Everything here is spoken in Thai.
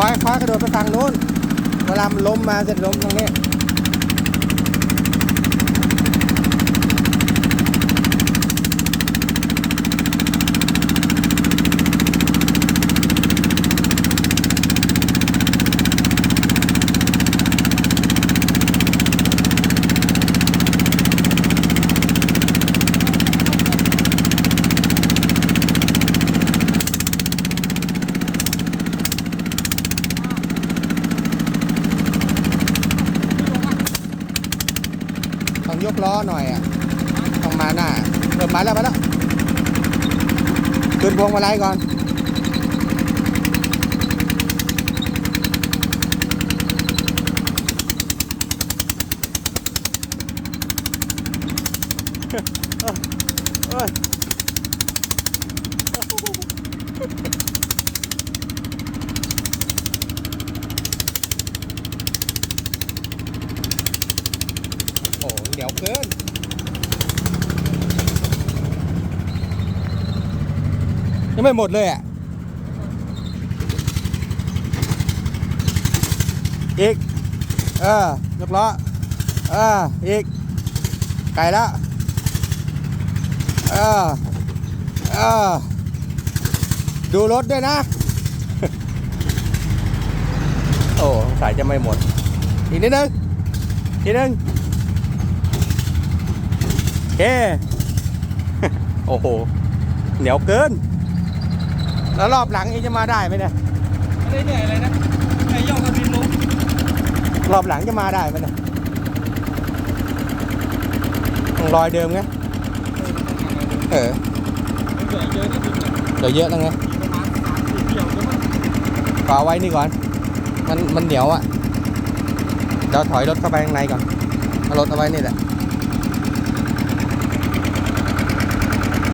คอยคอยกระโดดไปทางนู้นเวลามันล้มมาจล้มตรงนี้ ยกล้อหน่อยอะต้องมาหน้าเริ่มมาแล้วมาแล้วขึ้นพวงมาลัยก่อนเอ้ย โอ้เดี๋ยวเกินยังไม่หมดเลยอะ อีก เออยกล้อเอออีก ไกลแล้วเออเออดูรถด้วยนะ โอ้สายจะไม่หมด อีกนิดนึง อีกนิดนึงโอ เค โอ้โห เหนียวเกิน แล้วรอบหลังเองจะมาได้ไหมเนี่ยไม่ได้เหนื่อยอะไรนะไอ้ย่องกับบินลงรอบหลังจะมาได้ไหมเนี่ยต้องรอยเดิมไง เออเหนื่อยเยอะนะบินเนี่ยเดี๋ยวเยอะแล้วไงประมาณสามสี่เที่ยวก็มันก็เอาไว้นี่ก่อน มันมันเหนียวอะเดี๋ยวถอยรถเข้าไปข้างในก่อนเอารถเอาไว้นี่แหละ